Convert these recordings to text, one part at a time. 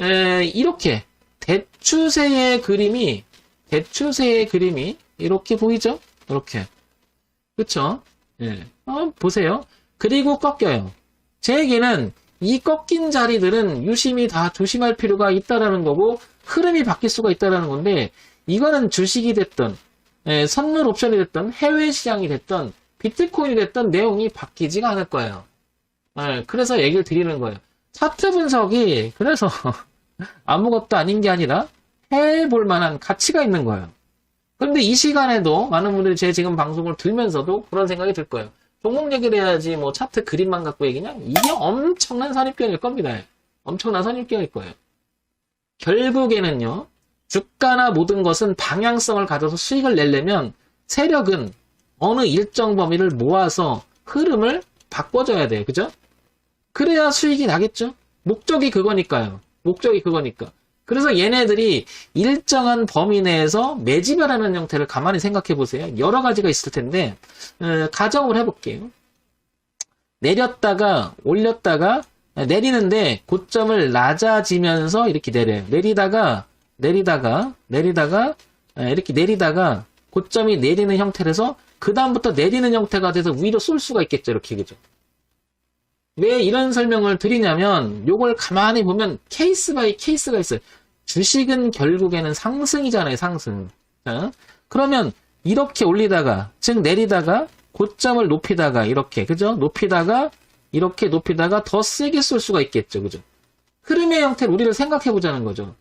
에, 이렇게 대추세의 그림이 대추세의 그림이 이렇게 보이죠? 이렇게 그쵸? 예. 어, 보세요. 그리고 꺾여요. 제 얘기는 이 꺾인 자리들은 유심히 다 조심할 필요가 있다라는 거고 흐름이 바뀔 수가 있다라는 건데 이거는 주식이 됐던 예, 선물 옵션이 됐던 해외 시장이 됐던 비트코인이 됐던 내용이 바뀌지가 않을 거예요. 예, 그래서 얘기를 드리는 거예요. 차트 분석이 그래서 아무것도 아닌 게 아니라 해볼 만한 가치가 있는 거예요. 그런데 이 시간에도 많은 분들이 제 지금 방송을 들면서도 그런 생각이 들 거예요. 종목 얘기를 해야지 뭐 차트 그림만 갖고 얘기냐? 이게 엄청난 선입견일 겁니다. 엄청난 선입견일 거예요. 결국에는요, 주가나 모든 것은 방향성을 가져서 수익을 내려면 세력은 어느 일정 범위를 모아서 흐름을 바꿔줘야 돼요. 그죠? 그래야 수익이 나겠죠? 목적이 그거니까요. 목적이 그거니까. 그래서 얘네들이 일정한 범위 내에서 매집하라는 형태를 가만히 생각해 보세요. 여러 가지가 있을 텐데, 어, 가정을 해볼게요. 내렸다가, 올렸다가, 내리는데 고점을 낮아지면서 이렇게 내려요. 내리다가, 내리다가, 내리다가, 에, 이렇게 내리다가 고점이 내리는 형태라서 그 다음부터 내리는 형태가 돼서 위로 쏠 수가 있겠죠. 이렇게, 그죠? 왜 이런 설명을 드리냐면 요걸 가만히 보면 케이스 바이 케이스가 있어요. 주식은 결국에는 상승이잖아요, 상승. 자, 그러면 이렇게 올리다가, 즉 내리다가 고점을 높이다가 이렇게, 그죠? 높이다가 이렇게 높이다가 더 세게 쏠 수가 있겠죠, 그죠? 흐름의 형태를 우리를 생각해 보자는 거죠.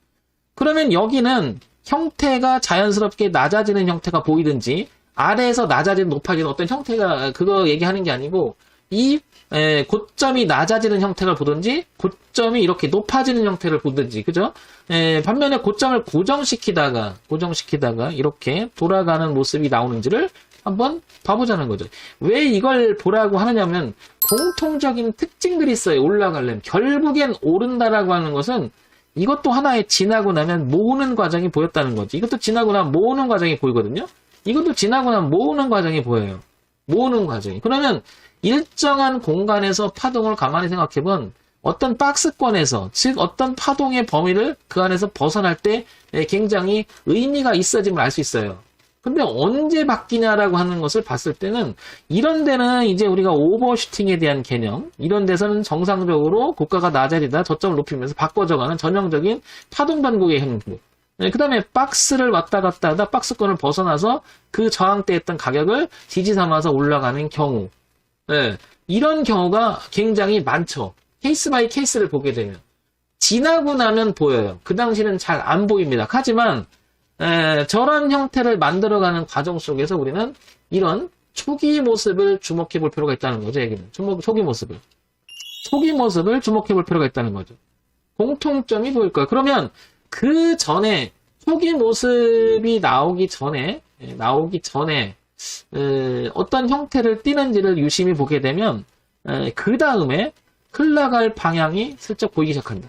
그러면 여기는 형태가 자연스럽게 낮아지는 형태가 보이든지 아래에서 낮아지는 높아지는 어떤 형태가 그거 얘기하는 게 아니고 이 에, 고점이 낮아지는 형태를 보든지 고점이 이렇게 높아지는 형태를 보든지 그죠? 에, 반면에 고점을 고정시키다가 고정시키다가 이렇게 돌아가는 모습이 나오는지를 한번 봐보자는 거죠. 왜 이걸 보라고 하느냐면 공통적인 특징들이 있어요. 올라가려면 결국엔 오른다라고 하는 것은 이것도 하나의 지나고 나면 모으는 과정이 보였다는 거지. 이것도 지나고 나면 모으는 과정이 보이거든요. 이것도 지나고 나면 모으는 과정이 보여요. 모으는 과정이. 그러면 일정한 공간에서 파동을 가만히 생각해본 어떤 박스권에서 즉 어떤 파동의 범위를 그 안에서 벗어날 때 굉장히 의미가 있어짐을 알 수 있어요. 근데 언제 바뀌냐라고 하는 것을 봤을 때는 이런 데는 이제 우리가 오버슈팅에 대한 개념 이런 데서는 정상적으로 고가가 낮아지다 저점을 높이면서 바꿔져가는 전형적인 파동 반국의 형 국그 다음에 박스를 왔다 갔다 하다 박스권을 벗어나서 그 저항대 했던 가격을 지지 삼아서 올라가는 경우 네, 이런 경우가 굉장히 많죠. 케이스 바이 케이스를 보게 되면. 지나고 나면 보여요. 그 당시는 잘 안 보입니다. 하지만 에, 저런 형태를 만들어가는 과정 속에서 우리는 이런 초기 모습을 주목해 볼 필요가 있다는 거죠. 얘기는 주목, 초기 모습을. 초기 모습을 주목해 볼 필요가 있다는 거죠. 공통점이 보일 거예요. 그러면 그 전에 초기 모습이 나오기 전에 예, 나오기 전에 에, 어떤 형태를 띠는지를 유심히 보게 되면 그 다음에 흘러갈 방향이 슬쩍 보이기 시작한다.